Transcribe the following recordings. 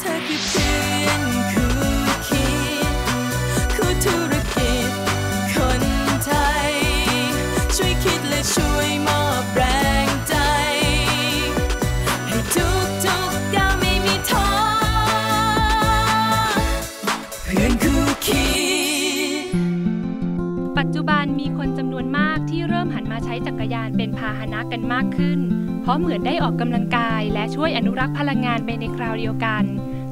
เธอคือเพื่อนคู่คิดคู่ธุรกิจคนไทย ช่วยคิดและช่วยมอบแรงใจ ให้ทุกทุกก้าวไม่มีท้อเพื่อนคู่คิด คนจำนวนมากที่เริ่มหันมาใช้จักรยานเป็นพาหนะกันมากขึ้น เพราะเหมือนได้ออกกำลังกายและช่วยอนุรักษ์พลังงานไปในคราวเดียวกัน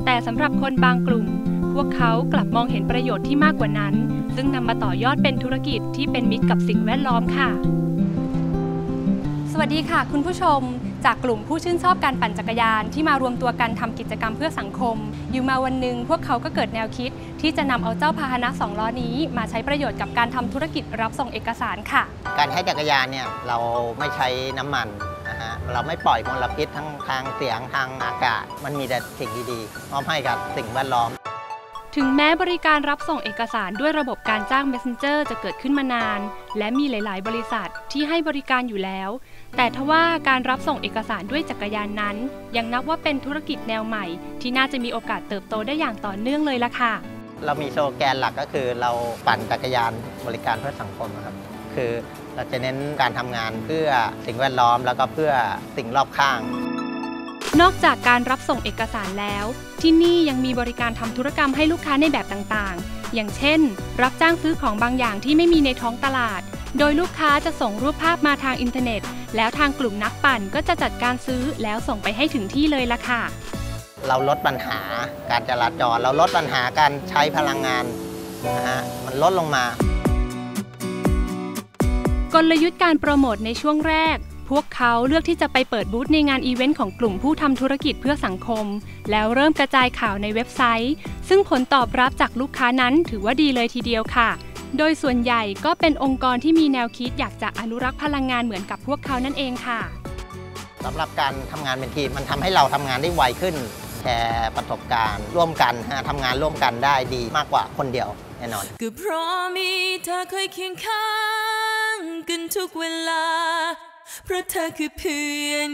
แต่สำหรับคนบางกลุ่ม พวกเขากลับมองเห็นประโยชน์ที่มากกว่านั้น ซึ่งนำมาต่อยอดเป็นธุรกิจที่เป็นมิตรกับสิ่งแวดล้อมค่ะ วัสดีค่ะ คุณผู้ชม จากกลุ่มผู้ชื่นชอบการปั่นจักรยานที่มารวมตัวกันทำกิจกรรมเพื่อสังคม อยู่มาวันหนึ่งพวกเขาก็เกิดแนวคิด ที่จะนำเอาเจ้าพาหนะสองล้อนี้ มาใช้ประโยชน์กับการทำธุรกิจรับส่งเอกสารค่ะ การใช้จักรยานเนี่ยเราไม่ใช้น้ำมันนะฮะเราไม่ปล่อยมลพิษทั้งทางเสียงทางอากาศ มันมีแต่สิ่งดีๆมอบให้กับสิ่งแวดล้อม ถึงแม้บริการรับส่งเอกสารด้วยระบบการจ้าง Messenger จะเกิดขึ้นมานาน และมีหลาย ๆ บริษัทที่ให้บริการอยู่แล้ว แต่ทว่าการรับส่งเอกสารด้วยจักรยานนั้น ยังนับว่าเป็นธุรกิจแนวใหม่ ที่น่าจะมีโอกาสเติบโตได้อย่างต่อเนื่องเลยล่ะค่ะ เรามีโซแกนหลักก็คือเราปั่นจักรยานบริการเพื่อสังคมครับ คือเราจะเน้นการทำงานเพื่อสิ่งแวดล้อมแล้วก็เพื่อสิ่งรอบข้าง นอกจากการรับส่งเอกสารแล้ว ที่นี่ยังมีบริการทำธุรกรรมให้ลูกค้าในแบบต่างๆ อย่างเช่น รับจ้างซื้อของบางอย่างที่ไม่มีในท้องตลาด โดยลูกค้าจะส่งรูปภาพมาทางอินเทอร์เน็ต แล้วทางกลุ่มนักปั่นก็จะจัดการซื้อแล้วส่งไปให้ถึงที่เลยล่ะค่ะ เราลดปัญหาการจราจร เราลดปัญหาการใช้พลังงานนะฮะมันลดลงมา กลยุทธ์การโปรโมทในช่วงแรก พวกเขาเลือกที่จะไปเปิดบูธในงานอีเวนต์ของกลุ่มผู้ทำธุรกิจเพื่อสังคม แล้วเริ่มกระจายข่าวในเว็บไซต์ ซึ่งผลตอบรับจากลูกค้านั้นถือว่าดีเลยทีเดียวค่ะ โดยส่วนใหญ่ก็เป็นองค์กรที่มีแนวคิดอยากจะอนุรักษ์พลังงานเหมือนกับพวกเขานั่นเองค่ะสำหรับการทำงานเป็นทีมมันทำให้เราทำงานได้ไวขึ้นแชร์ประสบการณ์ ร่วมกันฮะทำงานร่วมกันได้ดีมากกว่าคนเดียวแน่นอนก็เพราะมีเธอคอยเคียงข้างกันทุกเวลา เพราะเธอคือเพื่อน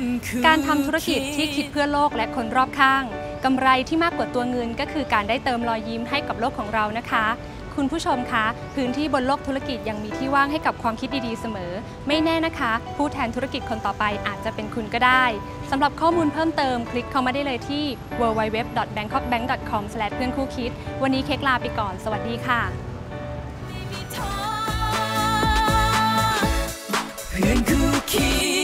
การทำธุรกิจที่คิดเพื่อโลกและคนรอบข้างกำไรที่มากกว่าตัวเงินก็คือการได้เติมรอยยิ้มให้กับโลกของเรานะคะ คุณผู้ชมคะ พื้นที่บนโลกธุรกิจยังมีที่ว่างให้กับความคิดดีๆเสมอ ไม่แน่นะคะ ผู้แทนธุรกิจคนต่อไปอาจจะเป็นคุณก็ได้สำหรับข้อมูลเพิ่มเติมคลิกเข้ามาได้เลยที่ www.bangkokbank.com เพื่อนคู่คิด วันนี้เค้กลาไปก่อน สวัสดีค่ะ keep